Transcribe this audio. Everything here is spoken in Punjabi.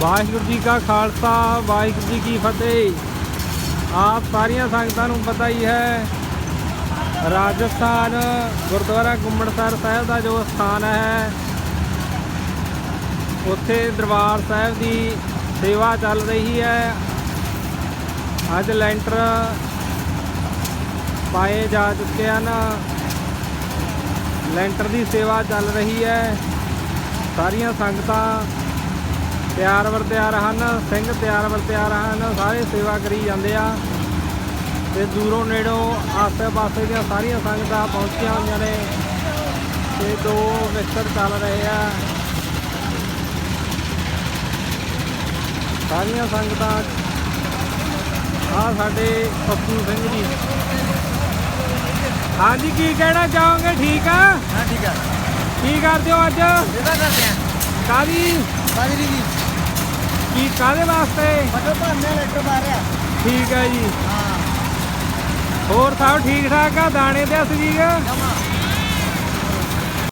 ਵਾਹਿਗੁਰੂ ਜੀ ਕਾ ਖਾਲਸਾ, ਵਾਹਿਗੁਰੂ ਜੀ ਕੀ ਫਤਿਹ। ਆਪ ਸਾਰੀਆਂ ਸੰਗਤਾਂ ਨੂੰ ਪਤਾ ਹੀ ਹੈ, ਰਾਜਸਥਾਨ, ਗੁਰਦੁਆਰਾ ਗੁੰਮੜਸਰ ਸਾਹਿਬ ਦਾ ਜੋ ਸਥਾਨ ਹੈ, ਉੱਥੇ ਦਰਬਾਰ ਸਾਹਿਬ ਦੀ ਸੇਵਾ ਚੱਲ ਰਹੀ ਹੈ। ਅੱਜ ਲੈਂਟਰ ਪਾਏ ਜਾ ਚੁੱਕੇ ਹਨ। ਲੈਂਟਰ ਦੀ ਸੇਵਾ ਚੱਲ ਰਹੀ ਹੈ। ਸਾਰੀਆਂ ਸੰਗਤਾਂ ਤਿਆਰ ਵਰ ਤਿਆਰ ਹਨ ਸਿੰਘ ਤਿਆਰ ਵਰ ਤਿਆਰ ਹਨ ਸਾਰੇ ਸੇਵਾ ਕਰੀ ਜਾਂਦੇ ਆ। ਤੇ ਦੂਰੋਂ ਨੇੜੋਂ ਆਸੇ ਪਾਸੇ ਦੀਆਂ ਸਾਰੀਆਂ ਸੰਗਤਾਂ ਪਹੁੰਚੀਆਂ ਹੋਈਆਂ ਨੇ। ਤੇ ਦੋ ਵਿਕਟ ਚੱਲ ਰਹੇ ਆ। ਸਾਰੀਆਂ ਸੰਗਤਾਂ ਆ ਸਾਡੇ ਪੱਪੂ ਸਿੰਘ ਜੀ। ਹਾਂਜੀ ਕੀ ਕਹਿਣਾ ਚਾਹੋਗੇ? ਠੀਕ ਆ? ਹਾਂ ਠੀਕ ਹੈ ਕੀ ਕਰਦੇ ਹੋ ਅੱਜ? ਇਹਦਾ ਕਰਦੇ ਆ। ਕਾਦੀ ਬਾਜਰੀ ਦੀ ਕੀ ਕਾਦੇ ਵਾਸਤੇ ਮਟਰ ਭਾਂਦੇ ਲੈਟਰ ਮਾਰਿਆ। ਠੀਕ ਹੈ ਜੀ। ਹਾਂ। ਹੋਰ ਸਭ ਠੀਕ ਠਾਕ ਆ? ਦਾਣੇ ਤੇ ਅਸਜੀਗ ਜਮਾ।